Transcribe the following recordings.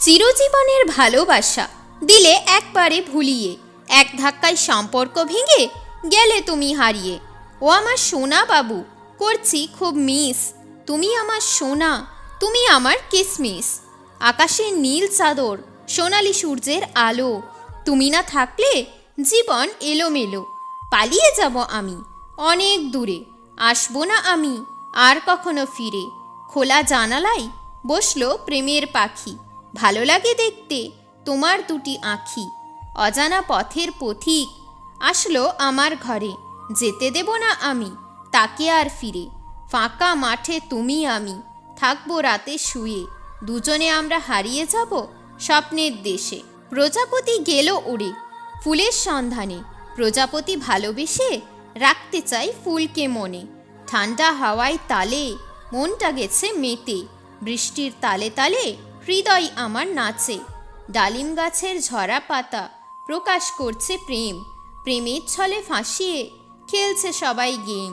চিরজীবনের ভালোবাসা। দিলে একবারে ভুলিয়ে, এক ধাক্কায় সম্পর্ক ভেঙে গেলে তুমি হারিয়ে। ও আমার সোনা বাবু করছি খুব মিস। তুমি আমার সোনা, তুমি আমার কিসমিস। আকাশের নীল চাদর, সোনালি সূর্যের আলো। তুমি না থাকলে জীবন এলোমেলো। পালিয়ে যাব আমি, অনেক দূরে। আসব না আমি, আর কখনো ফিরে। খোলা জানালাই বসল প্রেমের পাখি। ভালো লাগে দেখতে? তোমার দুটি আঁখি। অজানা পথের পথিক আসলো আমার ঘরে। যেতে দেব না আমি, তাকে আর ফিরে। ফাঁকা মাঠে তুমি আমি, থাকব রাতে শুয়ে। দুজনে আমরা হারিয়ে যাব স্বপ্নের দেশে। প্রজাপতি গেল উড়ে ফুলের সন্ধানে। প্রজাপতি ভালোবেসে রাখতে চাই ফুলকে মনে। ঠান্ডা হাওয়ায় তালে, মনটা গেছে মেতে। বৃষ্টির তালে তালে হৃদয় আমার নাচে। ডালিম গাছের ঝরা পাতা প্রকাশ করছে প্রেম। প্রেমের ছলে ফাঁসিয়ে খেলছে সবাই গেম।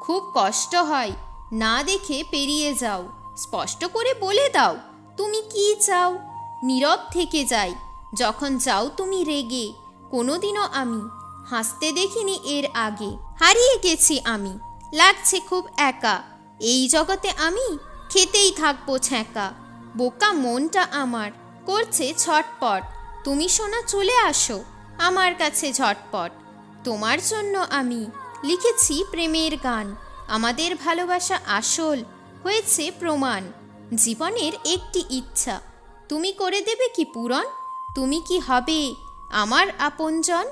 খুব কষ্ট হয়, না দেখে পেরিয়ে যাও। স্পষ্ট করে বলে দাও, তুমি কি চাও? নীরব থেকে যাই, যখন যাও তুমি রেগে। কোনোদিনও আমি হাসতে দেখিনি এর আগে। হারিয়ে গেছি আমি, লাগছে খুব একা। এই জগতে আমি খেতেই থাকব ছ্যাঁকা। বোকা মনটা আমার, করছে ছটপট। তুমি সোনা চলে আসো, আমার কাছে ঝটপট। তোমার জন্য আমি লিখেছি প্রেমের গান। আমাদের ভালোবাসা আসল হয়েছে প্রমাণ। জীবনের একটি ইচ্ছা। তুমি করে দেবে কি পূরণ? তুমি কি হবে আমার আপনজন?